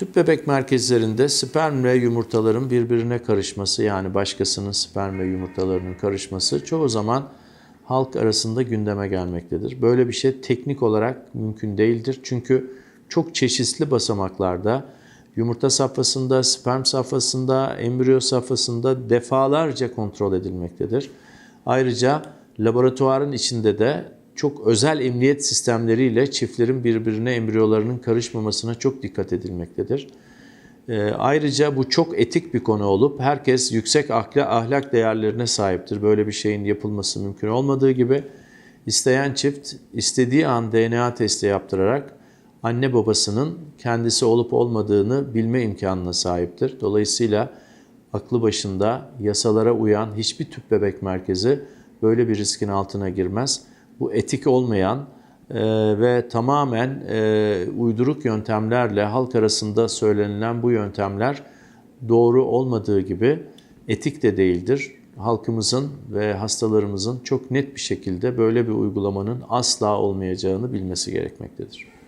Tüp bebek merkezlerinde sperm ve yumurtaların birbirine karışması yani başkasının sperm ve yumurtalarının karışması çoğu zaman halk arasında gündeme gelmektedir. Böyle bir şey teknik olarak mümkün değildir. Çünkü çok çeşitli basamaklarda yumurta safhasında, sperm safhasında, embriyo safhasında defalarca kontrol edilmektedir. Ayrıca laboratuvarın içinde de çok özel emniyet sistemleriyle çiftlerin birbirine embriyolarının karışmamasına çok dikkat edilmektedir. Ee, Ayrıca bu çok etik bir konu olup herkes yüksek ahlak, değerlerine sahiptir. Böyle bir şeyin yapılması mümkün olmadığı gibi isteyen çift istediği an DNA testi yaptırarak anne babasının kendisi olup olmadığını bilme imkanına sahiptir. Dolayısıyla aklı başında yasalara uyan hiçbir tüp bebek merkezi böyle bir riskin altına girmez. Bu etik olmayan e, ve tamamen e, uyduruk yöntemlerle halk arasında söylenilen bu yöntemler doğru olmadığı gibi etik de değildir. Halkımızın ve hastalarımızın çok net bir şekilde böyle bir uygulamanın asla olmayacağını bilmesi gerekmektedir.